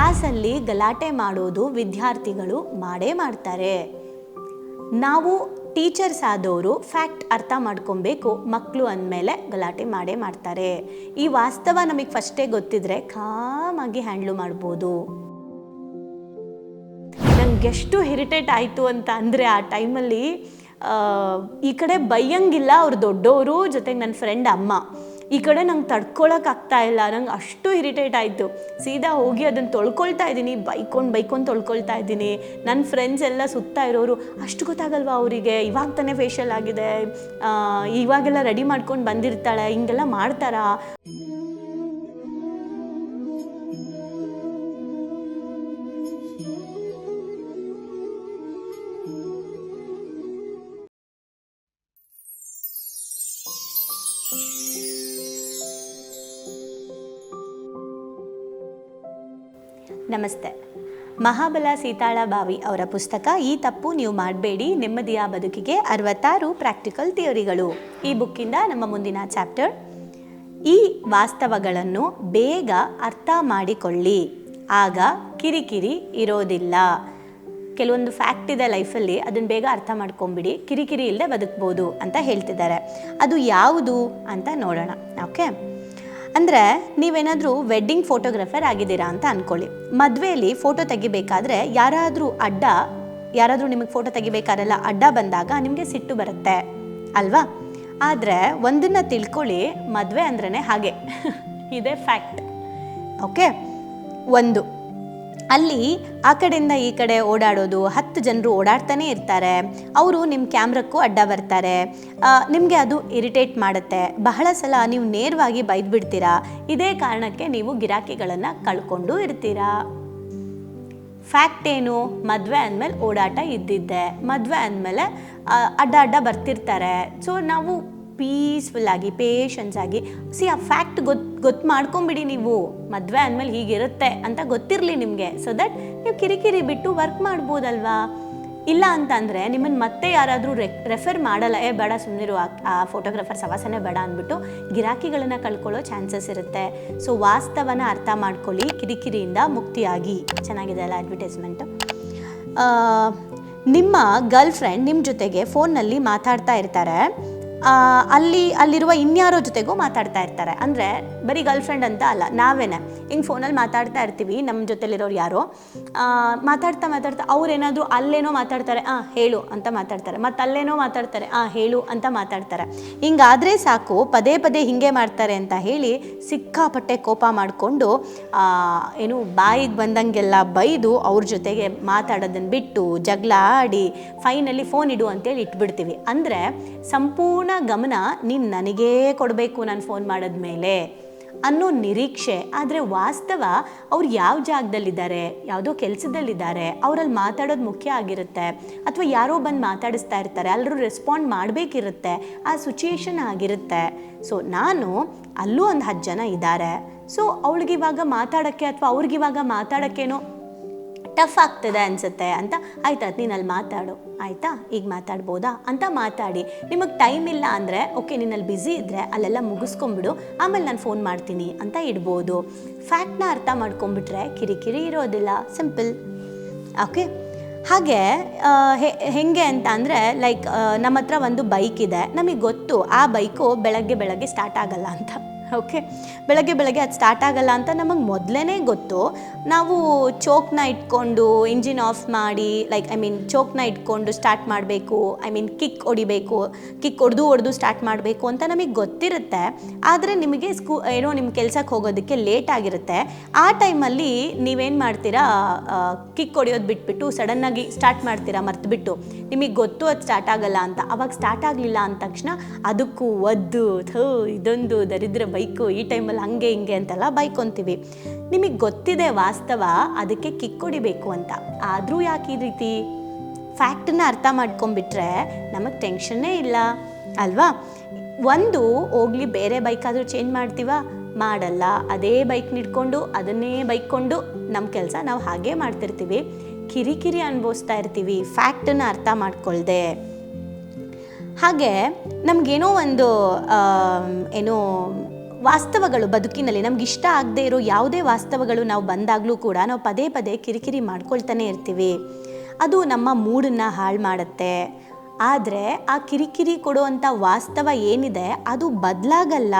ಕ್ಲಾಸಲ್ಲಿ ಗಲಾಟೆ ಮಾಡೋದು ವಿದ್ಯಾರ್ಥಿಗಳು ಮಾಡೇ ಮಾಡ್ತಾರೆ. ನಾವು ಟೀಚರ್ಸ್ ಆದವರು ಫ್ಯಾಕ್ಟ್ ಅರ್ಥ ಮಾಡ್ಕೊಬೇಕು ಮಕ್ಕಳು ಅಂದಮೇಲೆ ಗಲಾಟೆ ಮಾಡೇ ಮಾಡ್ತಾರೆ. ಈ ವಾಸ್ತವ ನಮಗೆ ಫಸ್ಟೇ ಗೊತ್ತಿದ್ರೆ ಕಾಮಾಗಿ ಹ್ಯಾಂಡ್ಲು ಮಾಡ್ಬೋದು. ನನಗೆಷ್ಟು ಹಿರಿಟೇಟ್ ಆಯಿತು ಅಂತ ಅಂದರೆ ಆ ಟೈಮಲ್ಲಿ ಈ ಕಡೆ ಬೈಯಂಗಿಲ್ಲ ಅವ್ರು ದೊಡ್ಡವರು ಜೊತೆಗೆ ನನ್ನ ಫ್ರೆಂಡ್ ಅಮ್ಮ. ಈ ಕಡೆ ನಂಗೆ ತಡ್ಕೊಳಕ್ಕೆ ಆಗ್ತಾ ಇಲ್ಲ. ನಂಗೆ ಅಷ್ಟು ಇರಿಟೇಟ್ ಆಯಿತು. ಸೀದಾ ಹೋಗಿ ಅದನ್ನು ತೊಳ್ಕೊಳ್ತಾ ಇದ್ದೀನಿ. ಬೈಕೊಂಡು ಬೈಕೊಂಡು ತೊಳ್ಕೊಳ್ತಾ ಇದ್ದೀನಿ. ನನ್ನ ಫ್ರೆಂಡ್ಸ್ ಎಲ್ಲ ಸುತ್ತ ಇರೋರು, ಅಷ್ಟು ಗೊತ್ತಾಗಲ್ವಾ ಅವರಿಗೆ? ಇವಾಗ ತಾನೇ ಫೇಶಿಯಲ್ ಆಗಿದೆ. ಇವಾಗೆಲ್ಲ ರೆಡಿ ಮಾಡ್ಕೊಂಡು ಬಂದಿರ್ತಾಳೆ. ಹಿಂಗೆಲ್ಲ ಮಾಡ್ತಾರಾ? ನಮಸ್ತೆ. ಮಹಾಬಲ ಸೀತಾಳ ಬಾವಿ ಅವರ ಪುಸ್ತಕ, ಈ ತಪ್ಪು ನೀವು ಮಾಡಬೇಡಿ, ನೆಮ್ಮದಿಯ ಬದುಕಿಗೆ ಅರವತ್ತಾರು ಪ್ರಾಕ್ಟಿಕಲ್ ಥಿಯರಿಗಳು ಈ ಬುಕ್ಕಿಂದ ನಮ್ಮ ಮುಂದಿನ ಚಾಪ್ಟರ್ ಈ ವಾಸ್ತವಗಳನ್ನು ಬೇಗ ಅರ್ಥ ಮಾಡಿಕೊಳ್ಳಿ. ಆಗ ಕಿರಿಕಿರಿ ಇರೋದಿಲ್ಲ. ಕೆಲವೊಂದು ಫ್ಯಾಕ್ಟ್ ಇದೆ ಲೈಫಲ್ಲಿ ಅದನ್ನು ಬೇಗ ಅರ್ಥ ಮಾಡ್ಕೊಂಬಿಡಿ, ಕಿರಿಕಿರಿ ಇಲ್ಲದೆ ಬದುಕ್ಬೋದು ಅಂತ ಹೇಳ್ತಿದ್ದಾರೆ. ಅದು ಯಾವುದು ಅಂತ ನೋಡೋಣ ಓಕೆ ಅಂದರೆ ನೀವೇನಾದರೂ ವೆಡ್ಡಿಂಗ್ ಫೋಟೋಗ್ರಾಫರ್ ಆಗಿದ್ದೀರಾ ಅಂತ ಅಂದ್ಕೊಳ್ಳಿ ಮದುವೆಯಲ್ಲಿ ಫೋಟೋ ತೆಗಿಬೇಕಾದ್ರೆ ಯಾರಾದರೂ ಅಡ್ಡ, ಯಾರಾದರೂ ನಿಮಗೆ ಫೋಟೋ ತೆಗಿಬೇಕಾರೆಲ್ಲ ಅಡ್ಡ ಬಂದಾಗ ನಿಮಗೆ ಸಿಟ್ಟು ಬರುತ್ತೆ ಅಲ್ವಾ? ಆದರೆ ಒಂದನ್ನು ತಿಳ್ಕೊಳ್ಳಿ, ಮದುವೆ ಅಂದ್ರೇ ಹಾಗೆ. ಇದೇ ಫ್ಯಾಕ್ಟ್ ಓಕೆ ಒಂದು. ಅಲ್ಲಿ ಆ ಕಡೆಯಿಂದ ಈ ಕಡೆ ಓಡಾಡೋದು ಹತ್ತು ಜನರು ಓಡಾಡ್ತಾನೆ ಇರ್ತಾರೆ. ಅವರು ನಿಮ್ಮ ಕ್ಯಾಮ್ರಕ್ಕೂ ಅಡ್ಡ ಬರ್ತಾರೆ. ನಿಮಗೆ ಅದು ಇರಿಟೇಟ್ ಮಾಡುತ್ತೆ. ಬಹಳ ಸಲ ನೀವು ನೇರವಾಗಿ ಬೈದ್ಬಿಡ್ತೀರಾ. ಇದೇ ಕಾರಣಕ್ಕೆ ನೀವು ಗಿರಾಕಿಗಳನ್ನು ಕಳ್ಕೊಂಡು ಇರ್ತೀರಾ. ಫ್ಯಾಕ್ಟ್ ಏನು? ಮದುವೆ ಅಂದಮೇಲೆ ಓಡಾಟ ಇದ್ದಿದ್ದೆ. ಮದುವೆ ಅಂದಮೇಲೆ ಅಡ್ಡ ಅಡ್ಡ ಬರ್ತಿರ್ತಾರೆ. ಸೊ ನಾವು ಪೀಸ್ಫುಲ್ ಆಗಿ ಪೇಷನ್ಸ್ ಆಗಿ. ಸಿ ಆ ಫ್ಯಾಕ್ಟ್ ಗೊತ್ತು ಗೊತ್ತು ಮಾಡ್ಕೊಂಬಿಡಿ ನೀವು. ಮದುವೆ ಅಂದಮೇಲೆ ಹೀಗಿರುತ್ತೆ ಅಂತ ಗೊತ್ತಿರಲಿ ನಿಮಗೆ. ಸೊ ದಟ್ ನೀವು ಕಿರಿಕಿರಿ ಬಿಟ್ಟು ವರ್ಕ್ ಮಾಡ್ಬೋದಲ್ವಾ? ಇಲ್ಲ ಅಂತಂದರೆ ನಿಮ್ಮನ್ನು ಮತ್ತೆ ಯಾರಾದರೂ ರೆಫರ್ ಮಾಡಲ್ಲ. ಏ, ಬೇಡ ಸುಮ್ಮನಿರು ಆ ಫೋಟೋಗ್ರಾಫರ್ ಸವಾಸನೆ ಬೇಡ ಅಂದ್ಬಿಟ್ಟು ಗಿರಾಕಿಗಳನ್ನು ಕಳ್ಕೊಳ್ಳೋ ಚಾನ್ಸಸ್ ಇರುತ್ತೆ. ಸೊ ವಾಸ್ತವನ ಅರ್ಥ ಮಾಡ್ಕೊಳ್ಳಿ, ಕಿರಿಕಿರಿಯಿಂದ ಮುಕ್ತಿಯಾಗಿ. ಚೆನ್ನಾಗಿದೆ ಅಲ್ಲ ಅಡ್ವರ್ಟೈಸ್ಮೆಂಟು ನಿಮ್ಮ ಗರ್ಲ್ ಫ್ರೆಂಡ್ ನಿಮ್ಮ ಜೊತೆಗೆ ಫೋನ್ನಲ್ಲಿ ಮಾತಾಡ್ತಾ ಇರ್ತಾರೆ. ಅಲ್ಲಿ, ಅಲ್ಲಿರುವ ಇನ್ಯಾರೋ ಜೊತೆಗೂ ಮಾತಾಡ್ತಾ ಇರ್ತಾರೆ. ಅಂದರೆ ಬರೀ ಗರ್ಲ್ ಫ್ರೆಂಡ್ ಅಂತ ಅಲ್ಲ, ನಾವೇನೆ. ಹಿಂಗೆ ಫೋನಲ್ಲಿ ಮಾತಾಡ್ತಾ ಇರ್ತೀವಿ ನಮ್ಮ ಜೊತೆಲಿರೋರು ಯಾರೋ. ಮಾತಾಡ್ತಾ ಮಾತಾಡ್ತಾ ಅವ್ರೇನಾದರೂ ಅಲ್ಲೇನೋ ಮಾತಾಡ್ತಾರೆ, ಆ, ಹೇಳು ಅಂತ ಮಾತಾಡ್ತಾರೆ. ಮತ್ತು ಅಲ್ಲೇನೋ ಮಾತಾಡ್ತಾರೆ, ಆ, ಹೇಳು ಅಂತ ಮಾತಾಡ್ತಾರೆ. ಹಿಂಗಾದರೆ ಸಾಕು, ಪದೇ ಪದೇ ಹಿಂಗೆ ಮಾಡ್ತಾರೆ ಅಂತ ಹೇಳಿ ಸಿಕ್ಕಾಪಟ್ಟೆ ಕೋಪ ಮಾಡಿಕೊಂಡು ಏನು ಬಾಯಿಗೆ ಬಂದಂಗೆಲ್ಲ ಬೈದು ಅವ್ರ ಜೊತೆಗೆ ಮಾತಾಡೋದನ್ನು ಬಿಟ್ಟು ಜಗಳ ಆಡಿ ಫೈನಲಿ ಫೋನ್ ಇಡು ಅಂತೇಳಿ ಇಟ್ಬಿಡ್ತೀವಿ. ಅಂದರೆ ಸಂಪೂರ್ಣ ಗಮನ ನೀನು ನನಗೇ ಕೊಡಬೇಕು ನಾನು ಫೋನ್ ಮಾಡಿದ ಮೇಲೆ ಅನ್ನೋ ನಿರೀಕ್ಷೆ, ಆದರೆ ವಾಸ್ತವ ಅವ್ರು ಯಾವ ಜಾಗದಲ್ಲಿದ್ದಾರೆ, ಯಾವುದೋ ಕೆಲಸದಲ್ಲಿದ್ದಾರೆ ಅವರಲ್ಲಿ ಮಾತಾಡೋದು ಮುಖ್ಯ ಆಗಿರುತ್ತೆ, ಅಥವಾ ಯಾರೋ ಬಂದು ಮಾತಾಡಿಸ್ತಾ ಇರ್ತಾರೆ ಎಲ್ಲರೂ ರೆಸ್ಪಾಂಡ್ ಮಾಡಬೇಕಿರುತ್ತೆ, ಆ ಸಿಚುಯೇಷನ್ ಆಗಿರುತ್ತೆ. ಸೊ ನಾನು ಅಲ್ಲೂ ಒಂದು ಹತ್ತು ಜನ ಇದ್ದಾರೆ ಸೊ ಅವಳಿಗಿವಾಗ ಮಾತಾಡೋಕ್ಕೆ ಅಥವಾ ಅವ್ರಿಗಿವಾಗ ಮಾತಾಡೋಕ್ಕೇನೋ ಟಫ್ ಆಗ್ತದೆ ಅನಿಸುತ್ತೆ ಅಂತ ಆಯ್ತಾ ನೀನು ಅಲ್ಲಿ ಮಾತಾಡು. ಆಯಿತಾ? ಈಗ ಮಾತಾಡ್ಬೋದಾ? ಅಂತ ಮಾತಾಡಿ. ನಿಮಗೆ ಟೈಮ್ ಇಲ್ಲ ಅಂದರೆ ಓಕೆ ನಿನ್ನಲ್ಲಿ ಬ್ಯುಸಿ ಇದ್ದರೆ ಅಲ್ಲೆಲ್ಲ ಮುಗಿಸ್ಕೊಂಬಿಡು ಆಮೇಲೆ ನಾನು ಫೋನ್ ಮಾಡ್ತೀನಿ ಅಂತ ಇಡ್ಬೋದು. ಫ್ಯಾಕ್ಟ್ನ ಅರ್ಥ ಮಾಡ್ಕೊಂಬಿಟ್ರೆ ಕಿರಿಕಿರಿ ಇರೋದಿಲ್ಲ. ಸಿಂಪಲ್ ಓಕೆ ಹಾಗೆ ಹೆಂಗೆ ಅಂತ ಅಂದರೆ ಲೈಕ್ ನಮ್ಮ ಹತ್ರ ಒಂದು ಬೈಕ್ ಇದೆ. ನಮಗೆ ಗೊತ್ತು, ಆ ಬೈಕು ಬೆಳಗ್ಗೆ ಬೆಳಗ್ಗೆ ಸ್ಟಾರ್ಟ್ ಆಗಲ್ಲ ಅಂತ. ಓಕೆ ಬೆಳಗ್ಗೆ ಬೆಳಗ್ಗೆ ಅದು ಸ್ಟಾರ್ಟ್ ಆಗಲ್ಲ ಅಂತ ನಮಗೆ ಮೊದಲೇ ಗೊತ್ತು. ನಾವು ಚೋಕ್ನ ಇಟ್ಕೊಂಡು ಇಂಜಿನ್ ಆಫ್ ಮಾಡಿ ಲೈಕ್ ಐ ಮೀನ್ ಚೋಕ್ನ ಇಟ್ಕೊಂಡು ಸ್ಟಾರ್ಟ್ ಮಾಡಬೇಕು. ಐ ಮೀನ್ ಕಿಕ್ ಹೊಡಿಬೇಕು. ಕಿಕ್ ಹೊಡೆದು ಹೊಡೆದು ಸ್ಟಾರ್ಟ್ ಮಾಡಬೇಕು ಅಂತ ನಮಗೆ ಗೊತ್ತಿರುತ್ತೆ. ಆದರೆ ನಿಮಗೆ ಸ್ಕೂ, ಏನೋ ನಿಮ್ಮ ಕೆಲಸಕ್ಕೆ ಹೋಗೋದಕ್ಕೆ ಲೇಟ್ ಆಗಿರುತ್ತೆ. ಆ ಟೈಮಲ್ಲಿ ನೀವೇನು ಮಾಡ್ತೀರಾ? ಕಿಕ್ ಹೊಡೆಯೋದು ಬಿಟ್ಬಿಟ್ಟು ಸಡನ್ನಾಗಿ ಸ್ಟಾರ್ಟ್ ಮಾಡ್ತೀರಾ ಮರ್ತುಬಿಟ್ಟು. ನಿಮಗೆ ಗೊತ್ತು ಅದು ಸ್ಟಾರ್ಟ್ ಆಗಲ್ಲ ಅಂತ. ಅವಾಗ ಸ್ಟಾರ್ಟ್ ಆಗಲಿಲ್ಲ ಅಂದ ತಕ್ಷಣ ಅದಕ್ಕೂ ಒದ್ದು, ಥೋ, ಇದೊಂದು ದರಿದ್ರ ಬೈಕು, ಈ ಟೈಮಲ್ಲಿ ಹಂಗೆ, ಹಿಂಗೆ ಅಂತೆಲ್ಲ ಬೈಕೊಂತೀವಿ. ನಿಮಗೆ ಗೊತ್ತಿದೆ ವಾಸ್ತವ, ಅದಕ್ಕೆ ಕಿಕ್ ಹೊಡಿಬೇಕು ಅಂತ. ಆದರೂ ಯಾಕೆ ಈ ರೀತಿ? ಫ್ಯಾಕ್ಟನ್ನ ಅರ್ಥ ಮಾಡ್ಕೊಂಬಿಟ್ರೆ ನಮಗೆ ಟೆನ್ಷನ್ನೇ ಇಲ್ಲ, ಅಲ್ವಾ? ಒಂದು, ಹೋಗ್ಲಿ, ಬೇರೆ ಬೈಕಾದರೂ ಚೇಂಜ್ ಮಾಡ್ತೀವ? ಮಾಡಲ್ಲ. ಅದೇ ಬೈಕ್ ನಿಡ್ಕೊಂಡು, ಅದನ್ನೇ ಬೈಕ್ಕೊಂಡು ನಮ್ಮ ಕೆಲಸ ನಾವು ಹಾಗೇ ಮಾಡ್ತಿರ್ತೀವಿ. ಕಿರಿಕಿರಿ ಅನುಭವಿಸ್ತಾ ಇರ್ತೀವಿ, ಫ್ಯಾಕ್ಟನ್ನು ಅರ್ಥ ಮಾಡ್ಕೊಳ್ದೆ. ಹಾಗೆ, ನಮಗೇನೋ ಒಂದು ಏನು ಏನೋ ವಾಸ್ತವಗಳು ಬದುಕಿನಲ್ಲಿ ನಮ್ಗೆ ಇಷ್ಟ ಆಗದೆ ಇರೋ ಯಾವುದೇ ವಾಸ್ತವಗಳು ನಾವು ಬಂದಾಗಲೂ ಕೂಡ ನಾವು ಪದೇ ಪದೇ ಕಿರಿಕಿರಿ ಮಾಡ್ಕೊಳ್ತಾನೆ ಇರ್ತೀವಿ. ಅದು ನಮ್ಮ ಮೂಡನ್ನು ಹಾಳು ಮಾಡುತ್ತೆ. ಆದರೆ ಆ ಕಿರಿಕಿರಿ ಕೊಡುವಂಥ ವಾಸ್ತವ ಏನಿದೆ ಅದು ಬದಲಾಗಲ್ಲ.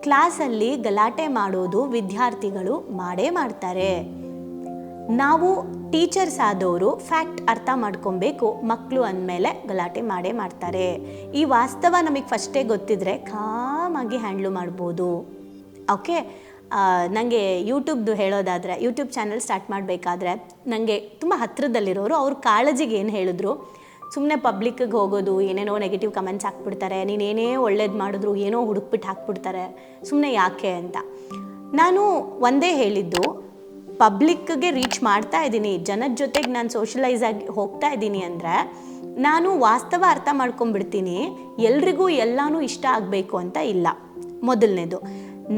ಕ್ಲಾಸಲ್ಲಿ ಗಲಾಟೆ ಮಾಡೋದು ವಿದ್ಯಾರ್ಥಿಗಳು ಮಾಡೇ ಮಾಡ್ತಾರೆ. ನಾವು ಟೀಚರ್ಸ್ ಆದವರು ಫ್ಯಾಕ್ಟ್ ಅರ್ಥ ಮಾಡ್ಕೊಬೇಕು ಮಕ್ಕಳು ಅಂದಮೇಲೆ ಗಲಾಟೆ ಮಾಡೇ ಮಾಡ್ತಾರೆ. ಈ ವಾಸ್ತವ ನಮಗೆ ಫಸ್ಟೇ ಗೊತ್ತಿದ್ರೆ ಕಾಮಾಗಿ ಹ್ಯಾಂಡ್ಲು ಮಾಡ್ಬೋದು. ಓಕೆ? ನನಗೆ ಯೂಟ್ಯೂಬ್ದು ಹೇಳೋದಾದರೆ, ಯೂಟ್ಯೂಬ್ ಚಾನಲ್ ಸ್ಟಾರ್ಟ್ ಮಾಡಬೇಕಾದ್ರೆ ನನಗೆ ತುಂಬ ಹತ್ತಿರದಲ್ಲಿರೋರು ಅವ್ರ ಕಾಳಜಿಗೆ ಏನು ಹೇಳಿದ್ರು? ಸುಮ್ಮನೆ ಪಬ್ಲಿಕ್ಕಿಗೆ ಹೋಗೋದು, ಏನೇನೋ ನೆಗೆಟಿವ್ ಕಮೆಂಟ್ಸ್ ಹಾಕ್ಬಿಡ್ತಾರೆ ನೀನೇನೇ ಒಳ್ಳೇದು ಮಾಡಿದ್ರು, ಏನೋ ಹುಡುಕ್ಬಿಟ್ಟು ಹಾಕ್ಬಿಡ್ತಾರೆ ಸುಮ್ಮನೆ ಯಾಕೆ ಅಂತ. ನಾನು ಒಂದೇ ಹೇಳಿದ್ದು ಪಬ್ಲಿಕ್ಗೆ ರೀಚ್ ಮಾಡ್ತಾ ಇದ್ದೀನಿ. ಜನದ ಜೊತೆಗೆ ನಾನು ಸೋಷಲೈಸ್ ಆಗಿ ಹೋಗ್ತಾ ಇದ್ದೀನಿ ಅಂದರೆ, ನಾನು ವಾಸ್ತವ ಅರ್ಥ ಮಾಡ್ಕೊಂಡ್ಬಿಡ್ತೀನಿ. ಎಲ್ರಿಗೂ ಎಲ್ಲನೂ ಇಷ್ಟ ಆಗಬೇಕು ಅಂತ ಇಲ್ಲ. ಮೊದಲನೇದು.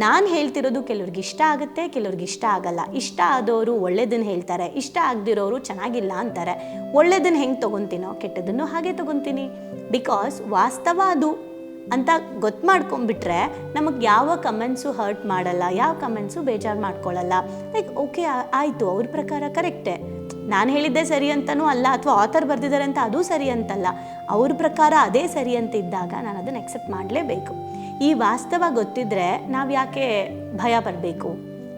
ನಾನು ಹೇಳ್ತಿರೋದು ಕೆಲವ್ರಿಗೆ ಇಷ್ಟ ಆಗುತ್ತೆ, ಕೆಲವ್ರಿಗೆ ಇಷ್ಟ ಆಗಲ್ಲ. ಇಷ್ಟ ಆದವರು ಒಳ್ಳೇದನ್ನು ಹೇಳ್ತಾರೆ. ಇಷ್ಟ ಆಗದಿರೋರು ಚೆನ್ನಾಗಿಲ್ಲ ಅಂತಾರೆ. ಒಳ್ಳೇದನ್ನು ಹೆಂಗೆ ತೊಗೊತೀನೋ ಕೆಟ್ಟದನ್ನು ಹಾಗೆ ತೊಗೊತೀನಿ. ಬಿಕಾಸ್ ವಾಸ್ತವ ಅದು. ಅಂತ ಗೊತ್ತು ಮಾಡ್ಕೊಂಬಿಟ್ರೆ ನಮಗೆ ಯಾವ ಕಮೆಂಟ್ಸು ಹರ್ಟ್ ಮಾಡಲ್ಲ, ಯಾವ ಕಮೆಂಟ್ಸು ಬೇಜಾರು ಮಾಡ್ಕೊಳ್ಳಲ್ಲ ಲೈಕ್ ಓಕೆ ಆಯಿತು, ಅವ್ರ ಪ್ರಕಾರ ಕರೆಕ್ಟೇ. ನಾನು ಹೇಳಿದ್ದೆ ಸರಿ ಅಂತನೂ ಅಲ್ಲ, ಅಥವಾ ಆಥರ್ ಬರೆದಿದ್ದಾರೆ ಅಂತ ಅದೂ ಸರಿ ಅಂತಲ್ಲ. ಅವ್ರ ಪ್ರಕಾರ ಅದೇ ಸರಿ ಅಂತ ಇದ್ದಾಗ ನಾನು ಅದನ್ನು ಎಕ್ಸೆಪ್ಟ್ ಮಾಡಲೇಬೇಕು. ಈ ವಾಸ್ತವ ಗೊತ್ತಿದ್ರೆ ನಾವು ಯಾಕೆ ಭಯ ಪಡಬೇಕು?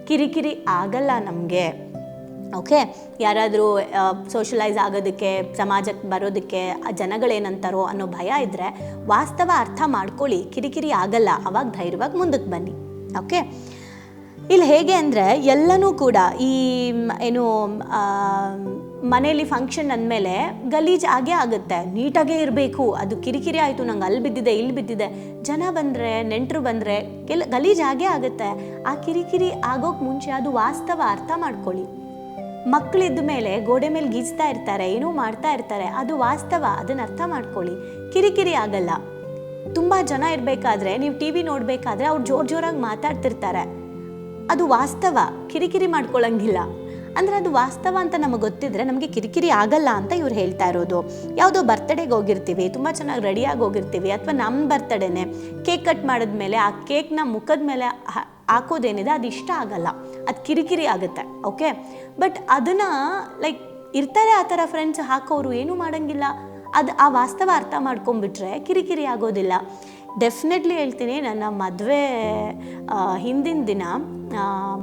ಕಿರಿಕಿರಿ ಆಗಲ್ಲ ನಮಗೆ. ಓಕೆ ಯಾರಾದರೂ ಸೋಷಲೈಸ್ ಆಗೋದಕ್ಕೆ, ಸಮಾಜಕ್ಕೆ ಬರೋದಕ್ಕೆ ಜನಗಳೇನಂತಾರೋ ಅನ್ನೋ ಭಯ ಇದ್ದರೆ ವಾಸ್ತವ ಅರ್ಥ ಮಾಡ್ಕೊಳ್ಳಿ. ಕಿರಿಕಿರಿ ಆಗಲ್ಲ. ಅವಾಗ ಧೈರ್ಯವಾಗಿ ಮುಂದಕ್ಕೆ ಬನ್ನಿ. ಓಕೆ ಇಲ್ಲಿ ಹೇಗೆ ಅಂದರೆ ಎಲ್ಲನೂ ಕೂಡ ಈ ಏನು ಮನೇಲಿ ಫಂಕ್ಷನ್ ಅಂದಮೇಲೆ ಗಲೀಜು ಆಗೇ ಆಗುತ್ತೆ. ನೀಟಾಗೇ ಇರಬೇಕು. ಅದು ಕಿರಿಕಿರಿ ಆಯಿತು, ನಂಗೆ ಅಲ್ಲಿ ಬಿದ್ದಿದೆ, ಇಲ್ಲಿ ಬಿದ್ದಿದೆ. ಜನ ಬಂದರೆ, ನೆಂಟರು ಬಂದರೆ, ಕೆಲ, ಗಲೀಜು ಆಗೇ ಆಗುತ್ತೆ. ಆ ಕಿರಿಕಿರಿ ಆಗೋಕ್ಕೆ ಮುಂಚೆ ಅದು ವಾಸ್ತವ ಅರ್ಥ ಮಾಡ್ಕೊಳ್ಳಿ. ಮಕ್ಕಳಿದ್ದ ಮೇಲೆ ಗೋಡೆ ಮೇಲೆ ಗೀಜ್ತಾ ಇರ್ತಾರೆ, ಏನೋ ಮಾಡ್ತಾ ಇರ್ತಾರೆ, ಅದು ವಾಸ್ತವ, ಅದನ್ನ ಅರ್ಥ ಮಾಡ್ಕೊಳ್ಳಿ. ಕಿರಿಕಿರಿ ಆಗಲ್ಲ. ತುಂಬ ಜನ ಇರಬೇಕಾದ್ರೆ, ನೀವು ಟಿ ವಿ ನೋಡಬೇಕಾದ್ರೆ ಅವ್ರು ಜೋರು ಜೋರಾಗಿ ಮಾತಾಡ್ತಿರ್ತಾರೆ. ಅದು ವಾಸ್ತವ, ಕಿರಿಕಿರಿ ಮಾಡ್ಕೊಳ್ಳಂಗಿಲ್ಲ ಅಂದರೆ ಅದು ವಾಸ್ತವ ಅಂತ ನಮಗೆ ಗೊತ್ತಿದ್ರೆ ನಮಗೆ ಕಿರಿಕಿರಿ ಆಗಲ್ಲ ಅಂತ ಇವ್ರು ಹೇಳ್ತಾ ಇರೋದು. ಯಾವುದೋ ಬರ್ತಡೇಗೆ ಹೋಗಿರ್ತೀವಿ, ತುಂಬ ಚೆನ್ನಾಗಿ ರೆಡಿಯಾಗಿ ಹೋಗಿರ್ತೀವಿ, ಅಥವಾ ನಮ್ಮ ಬರ್ತಡೇನೆ ಕೇಕ್ ಕಟ್ ಮಾಡಿದ್ಮೇಲೆ ಆ ಕೇಕ್ನ ಮುಖದ ಮೇಲೆ ಹಾಕೋದೇನಿದೆ ಅದು ಇಷ್ಟ ಆಗಲ್ಲ. ಅದು ಕಿರಿಕಿರಿ ಆಗುತ್ತೆ ಓಕೆ ಬಟ್ ಅದನ್ನು ಲೈಕ್ ಇರ್ತಾರೆ ಆ ಥರ ಫ್ರೆಂಡ್ಸ್ ಹಾಕೋರು ಏನೂ ಮಾಡೋಂಗಿಲ್ಲ. ಅದು ಆ ವಾಸ್ತವ ಅರ್ಥ ಮಾಡ್ಕೊಂಬಿಟ್ರೆ ಕಿರಿಕಿರಿ ಆಗೋದಿಲ್ಲ. ಡೆಫಿನೆಟ್ಲಿ ಹೇಳ್ತೀನಿ, ನನ್ನ ಮದುವೆ ಹಿಂದಿನ ದಿನ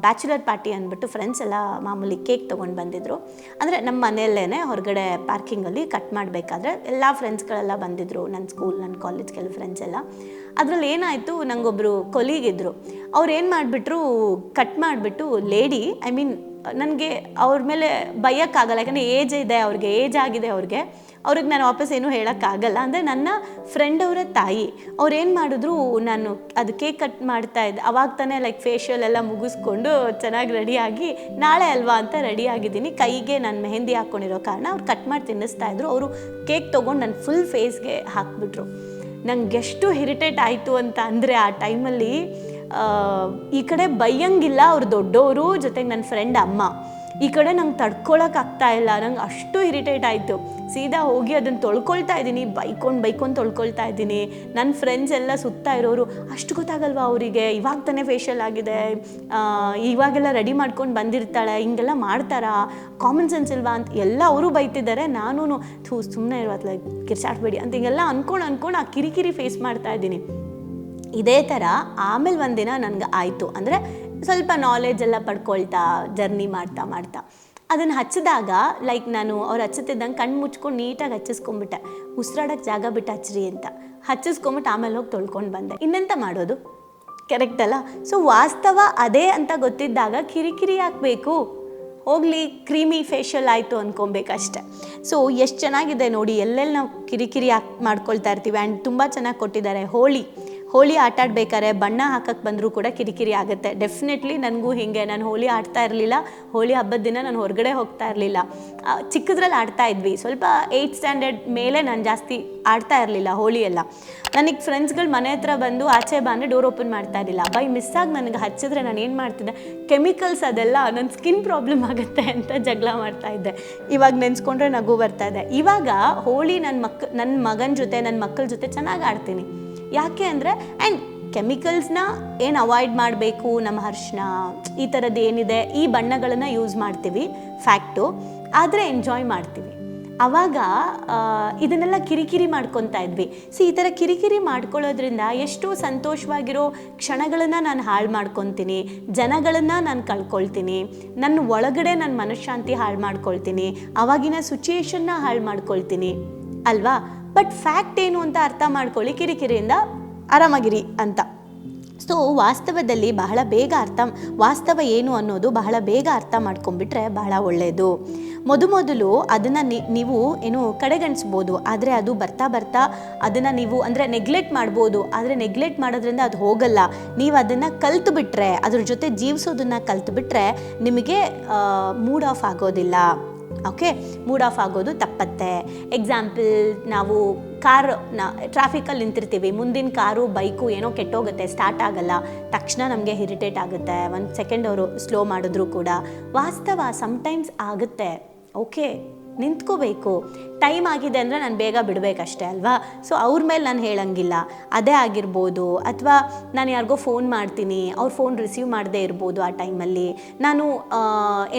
ಬ್ಯಾಚುಲರ್ ಪಾರ್ಟಿ ಅಂದ್ಬಿಟ್ಟು ಫ್ರೆಂಡ್ಸ್ ಎಲ್ಲ ಮಾಮೂಲಿ ಕೇಕ್ ತೊಗೊಂಡು ಬಂದಿದ್ರು. ಅಂದರೆ ನಮ್ಮ ಮನೆಯಲ್ಲೇ ಹೊರಗಡೆ ಪಾರ್ಕಿಂಗಲ್ಲಿ ಕಟ್ ಮಾಡಬೇಕಾದ್ರೆ ಎಲ್ಲ ಫ್ರೆಂಡ್ಸ್ಗಳೆಲ್ಲ ಬಂದಿದ್ರು ನನ್ನ ಸ್ಕೂಲ್ ನನ್ನ ಕಾಲೇಜ್ ಕೆಲವು ಫ್ರೆಂಡ್ಸ್ ಎಲ್ಲ. ಅದರಲ್ಲಿ ಏನಾಯಿತು ನಂಗೊಬ್ಬರು ಕೊಲೀಗಿದ್ರು. ಅವ್ರು ಏನು ಮಾಡಿಬಿಟ್ರು, ಕಟ್ ಮಾಡಿಬಿಟ್ಟು ಲೇಡಿ ಐ ಮೀನ್ ನನಗೆ ಅವ್ರ ಮೇಲೆ ಬೈಯೋಕ್ಕಾಗಲ್ಲ, ಯಾಕಂದರೆ ಏಜ್ ಇದೆ ಅವ್ರಿಗೆ ಏಜ್ ಆಗಿದೆ ಅವ್ರಿಗೆ. ಅವ್ರಿಗೆ ನಾನು ವಾಪಸ್ ಏನೂ ಹೇಳೋಕ್ಕಾಗಲ್ಲ. ಅಂದರೆ ನನ್ನ ಫ್ರೆಂಡ್ ಅವರ ತಾಯಿ, ಅವ್ರು ಏನು ಮಾಡಿದ್ರು, ನಾನು ಅದು ಕೇಕ್ ಕಟ್ ಮಾಡ್ತಾ ಇದ್ದೆ ಅವಾಗ ತಾನೇ ಲೈಕ್ ಫೇಶಿಯಲ್ ಎಲ್ಲ ಮುಗಿಸ್ಕೊಂಡು ಚೆನ್ನಾಗಿ ರೆಡಿಯಾಗಿ ನಾಳೆ ಅಲ್ವಾ ಅಂತ ರೆಡಿ ಆಗಿದ್ದೀನಿ. ಕೈಗೆ ನಾನು ಮೆಹಂದಿ ಹಾಕ್ಕೊಂಡಿರೋ ಕಾರಣ ಅವ್ರು ಕಟ್ ಮಾಡಿ ತಿನ್ನಿಸ್ತಾ ಇದ್ರು. ಅವರು ಕೇಕ್ ತೊಗೊಂಡು ನನ್ನ ಫುಲ್ ಫೇಸ್ಗೆ ಹಾಕ್ಬಿಟ್ರು. ನಂಗೆ ಹಿರಿಟೇಟ್ ಆಯಿತು ಅಂತ ಅಂದರೆ ಆ ಟೈಮಲ್ಲಿ ಈ ಕಡೆ ಬೈಯಂಗಿಲ್ಲ ಅವ್ರು ದೊಡ್ಡವರು ಜೊತೆಗೆ ನನ್ನ ಫ್ರೆಂಡ್ ಅಮ್ಮ. ಈ ಕಡೆ ನಂಗೆ ತಡ್ಕೊಳಕ್ಕಾಗ್ತಾ ಇಲ್ಲ. ನಂಗೆ ಅಷ್ಟು ಇರಿಟೇಟ್ ಆಯಿತು. ಸೀದಾ ಹೋಗಿ ಅದನ್ನು ತೊಳ್ಕೊಳ್ತಾ ಇದ್ದೀನಿ. ಬೈಕೊಂಡು ಬೈಕೊಂಡು ತೊಳ್ಕೊಳ್ತಾ ಇದ್ದೀನಿ. ನನ್ನ ಫ್ರೆಂಡ್ಸ್ ಎಲ್ಲ ಸುತ್ತ ಇರೋರು, ಅಷ್ಟು ಗೊತ್ತಾಗಲ್ವಾ ಅವರಿಗೆ? ಇವಾಗ ತಾನೇ ಫೇಶಿಯಲ್ ಆಗಿದೆ. ಇವಾಗೆಲ್ಲ ರೆಡಿ ಮಾಡ್ಕೊಂಡು ಬಂದಿರ್ತಾಳೆ. ಹಿಂಗೆಲ್ಲ ಮಾಡ್ತಾರಾ? ಕಾಮನ್ ಸೆನ್ಸ್ ಇಲ್ವಾ? ಅಂತ ಎಲ್ಲ ಅವರು ಬೈತಿದ್ದಾರೆ. ನಾನು ಥೂ ಸುಮ್ಮನೆ ಲೈಕ್ ಕಿರ್ಚಾಡ್ಬೇಡಿ. ಅಂತ ಹಿಂಗೆಲ್ಲ ಅಂದ್ಕೊಂಡು ಅಂದ್ಕೊಂಡು ಆ ಕಿರಿಕಿರಿ ಫೇಸ್ ಮಾಡ್ತಾ ಇದ್ದೀನಿ. ಇದೇ ಥರ ಆಮೇಲೆ ಒಂದಿನ ನನಗೆ ಆಯಿತು. ಅಂದರೆ ಸ್ವಲ್ಪ ನಾಲೆಜ್ ಎಲ್ಲ ಪಡ್ಕೊಳ್ತಾ ಜರ್ನಿ ಮಾಡ್ತಾ ಮಾಡ್ತಾ. ಅದನ್ನು ಹಚ್ಚಿದಾಗ ಲೈಕ್ ನಾನು ಅವ್ರು ಹಚ್ಚುತ್ತಿದ್ದಂಗೆ ಕಣ್ಣು ಮುಚ್ಕೊಂಡು ನೀಟಾಗಿ ಹಚ್ಚಿಸ್ಕೊಂಬಿಟ್ಟೆ. ಉಸಿರಾಡೋಕ್ಕೆ ಜಾಗ ಬಿಟ್ಟು ಹಚ್ಚ್ರಿ ಅಂತ. ಹಚ್ಚಿಸ್ಕೊಂಬಿಟ್ಟು ಆಮೇಲೆ ಹೋಗಿ ತೊಳ್ಕೊಂಡು ಬಂದೆ. ಇನ್ನೆಂತ ಮಾಡೋದು? ಕರೆಕ್ಟ್ ಅಲ್ಲ? ಸೊ ವಾಸ್ತವ ಅದೇ ಅಂತ ಗೊತ್ತಿದ್ದಾಗ ಕಿರಿಕಿರಿ ಹಾಕಬೇಕು ಹೋಗಲಿ ಕ್ರೀಮಿ ಫೇಶಿಯಲ್ ಆಯಿತು ಅಂದ್ಕೊಬೇಕಷ್ಟೆ ಸೊ ಎಷ್ಟು ಚೆನ್ನಾಗಿದೆ ನೋಡಿ ಎಲ್ಲೆಲ್ಲಿ ನಾವು ಕಿರಿಕಿರಿ ಹಾಕಿ ಮಾಡ್ಕೊಳ್ತಾ ಇರ್ತೀವಿ? ಆ್ಯಂಡ್ ತುಂಬ ಚೆನ್ನಾಗಿ ಕೊಟ್ಟಿದ್ದಾರೆ, ಹೋಳಿ. ಹೋಳಿ ಆಟ ಬಣ್ಣ ಹಾಕಕ್ಕೆ ಬಂದರೂ ಕೂಡ ಕಿರಿಕಿರಿ ಆಗುತ್ತೆ. ಡೆಫಿನೆಟ್ಲಿ ನನಗೂ ಹಿಂಗೆ. ನಾನು ಹೋಳಿ ಆಡ್ತಾ ಇರಲಿಲ್ಲ. ಹೋಳಿ ಹಬ್ಬದ ದಿನ ನಾನು ಹೊರಗಡೆ ಹೋಗ್ತಾ ಇರಲಿಲ್ಲ. ಚಿಕ್ಕದ್ರಲ್ಲಿ ಆಡ್ತಾ ಇದ್ವಿ. ಸ್ವಲ್ಪ ಏಯ್ಟ್ ಸ್ಟ್ಯಾಂಡರ್ಡ್ ಮೇಲೆ ನಾನು ಜಾಸ್ತಿ ಆಡ್ತಾ ಇರಲಿಲ್ಲ ಹೋಳಿ ಎಲ್ಲ ನನಗೆ ಫ್ರೆಂಡ್ಸ್ಗಳು ಮನೆ ಹತ್ರ ಬಂದು ಆಚೆ ಬಂದರೆ ಡೋರ್ ಓಪನ್ ಮಾಡ್ತಾ ಇರಲಿಲ್ಲ. ಬೈ ಮಿಸ್ ಆಗಿ ನನಗೆ ಹಚ್ಚಿದ್ರೆ ನಾನು ಏನು ಮಾಡ್ತಿದ್ದೆ? ಕೆಮಿಕಲ್ಸ್ ಅದೆಲ್ಲ ನನ್ನ ಸ್ಕಿನ್ ಪ್ರಾಬ್ಲಮ್ ಆಗುತ್ತೆ ಅಂತ ಜಗಳ ಮಾಡ್ತಾ ಇದ್ದೆ. ಇವಾಗ ನೆನೆಸ್ಕೊಂಡ್ರೆ ನಗು ಬರ್ತಾ ಇದೆ. ಇವಾಗ ಹೋಳಿ ನನ್ನ ಮಕ್ ನನ್ನ ಮಗನ ಜೊತೆ ನನ್ನ ಮಕ್ಕಳ ಜೊತೆ ಚೆನ್ನಾಗಿ ಆಡ್ತೀನಿ. ಯಾಕೆ ಅಂದರೆ ಆ್ಯಂಡ್ ಕೆಮಿಕಲ್ಸ್ನ ಏನು ಅವಾಯ್ಡ್ ಮಾಡಬೇಕು ನಮ್ಮ ಅರ್ಶಿನ ಈ ಥರದ್ದು ಏನಿದೆ? ಈ ಬಣ್ಣಗಳನ್ನು ಯೂಸ್ ಮಾಡ್ತೀವಿ ಫ್ಯಾಕ್ಟು ಆದರೆ ಎಂಜಾಯ್ ಮಾಡ್ತೀವಿ. ಅವಾಗ ಇದನ್ನೆಲ್ಲ ಕಿರಿಕಿರಿ ಮಾಡ್ಕೊತಾ ಇದ್ವಿ. ಸೊ ಈ ಥರ ಕಿರಿಕಿರಿ ಮಾಡ್ಕೊಳ್ಳೋದ್ರಿಂದ ಎಷ್ಟು ಸಂತೋಷವಾಗಿರೋ ಕ್ಷಣಗಳನ್ನು ನಾನು ಹಾಳು ಮಾಡ್ಕೊತೀನಿ, ಜನಗಳನ್ನು ನಾನು ಕಳ್ಕೊಳ್ತೀನಿ, ನನ್ನ ಒಳಗಡೆ ನನ್ನ ಮನಃಶಾಂತಿ ಹಾಳು ಮಾಡ್ಕೊಳ್ತೀನಿ, ಅವಾಗಿನ ಸಿಚುಯೇಷನ್ನ ಹಾಳು ಮಾಡ್ಕೊಳ್ತೀನಿ. ಅಲ್ವಾ? ಬಟ್ ಫ್ಯಾಕ್ಟ್ ಏನು ಅಂತ ಅರ್ಥ ಮಾಡ್ಕೊಳ್ಳಿ, ಕಿರಿಕಿರಿಯಿಂದ ಆರಾಮಾಗಿರಿ ಅಂತ. ಸೊ ವಾಸ್ತವದಲ್ಲಿ ಬಹಳ ಬೇಗ ಅರ್ಥ, ವಾಸ್ತವ ಏನು ಅನ್ನೋದು ಬಹಳ ಬೇಗ ಅರ್ಥ ಮಾಡ್ಕೊಂಡ್ಬಿಟ್ರೆ ಬಹಳ ಒಳ್ಳೆಯದು ಮೊದಮೊದಲು ಅದನ್ನು ನೀವು ಏನು ಕಡೆಗಣಿಸ್ಬೋದು, ಆದರೆ ಅದು ಬರ್ತಾ ಬರ್ತಾ ಅದನ್ನು ನೀವು ಅಂದರೆ ನೆಗ್ಲೆಕ್ಟ್ ಮಾಡ್ಬೋದು, ಆದರೆ ನೆಗ್ಲೆಕ್ಟ್ ಮಾಡೋದ್ರಿಂದ ಅದು ಹೋಗಲ್ಲ. ನೀವು ಅದನ್ನು ಕಲ್ತು ಬಿಟ್ಟರೆ ಅದ್ರ ಜೊತೆ ಜೀವಿಸೋದನ್ನು ಕಲ್ತು ಬಿಟ್ಟರೆ ನಿಮಗೆ ಮೂಡ್ ಆಫ್ ಆಗೋದಿಲ್ಲ. ಓಕೆ ಮೂಡ್ ಆಫ್ ಆಗೋದು ತಪ್ಪತ್ತೆ. ಎಕ್ಸಾಂಪಲ್ ನಾವು ಕಾರ್ನ ಟ್ರಾಫಿಕಲ್ಲಿ ನಿಂತಿರ್ತೀವಿ. ಮುಂದಿನ ಕಾರು, ಬೈಕು ಏನೋ ಕೆಟ್ಟೋಗುತ್ತೆ ಸ್ಟಾರ್ಟ್ ಆಗಲ್ಲ. ತಕ್ಷಣ ನಮಗೆ ಇರಿಟೇಟ್ ಆಗುತ್ತೆ. ಒಂದು ಸೆಕೆಂಡ್ ಅವರು ಸ್ಲೋ ಮಾಡಿದ್ರು ಕೂಡ. ವಾಸ್ತವ ಸಮ್ಟೈಮ್ಸ್ ಆಗುತ್ತೆ. ಓಕೆ ನಿಂತ್ಕೋಬೇಕು. ಟೈಮ್ ಆಗಿದೆ ಅಂದರೆ ನಾನು ಬೇಗ ಬಿಡಬೇಕಷ್ಟೇ ಅಲ್ವಾ? ಸೊ ಅವ್ರ ಮೇಲೆ ನಾನು ಹೇಳಂಗಿಲ್ಲ. ಅದೇ ಆಗಿರ್ಬೋದು. ಅಥವಾ ನಾನು ಯಾರಿಗೋ ಫೋನ್ ಮಾಡ್ತೀನಿ. ಅವ್ರ ಫೋನ್ ರಿಸೀವ್ ಮಾಡದೇ ಇರ್ಬೋದು ಆ ಟೈಮಲ್ಲಿ ನಾನು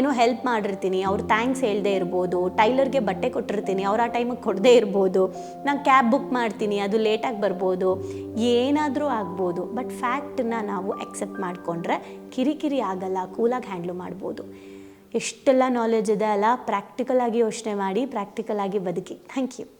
ಏನೋ ಹೆಲ್ಪ್ ಮಾಡಿರ್ತೀನಿ. ಅವ್ರು ಥ್ಯಾಂಕ್ಸ್ ಹೇಳದೇ ಇರ್ಬೋದು. ಟೈಲರ್ಗೆ ಬಟ್ಟೆ ಕೊಟ್ಟಿರ್ತೀನಿ. ಅವ್ರು ಆ ಟೈಮಿಗೆ ಕೊಡದೇ ಇರ್ಬೋದು. ನಾನು ಕ್ಯಾಬ್ ಬುಕ್ ಮಾಡ್ತೀನಿ. ಅದು ಲೇಟಾಗಿ ಬರ್ಬೋದು. ಏನಾದರೂ ಆಗ್ಬೋದು. ಬಟ್ ಫ್ಯಾಕ್ಟನ್ನ ನಾವು ಎಕ್ಸೆಪ್ಟ್ ಮಾಡಿಕೊಂಡ್ರೆ ಕಿರಿಕಿರಿ ಆಗಲ್ಲ. ಕೂಲಾಗಿ ಹ್ಯಾಂಡ್ಲು ಮಾಡ್ಬೋದು. ಎಷ್ಟೆಲ್ಲ ನಾಲೆಜ್ ಇದೆ ಅಲ್ಲ ಪ್ರಾಕ್ಟಿಕಲ್ ಆಗಿ ಯೋಚನೆ ಮಾಡಿ ಪ್ರಾಕ್ಟಿಕಲ್ ಆಗಿ ಬದುಕಿ. Thank you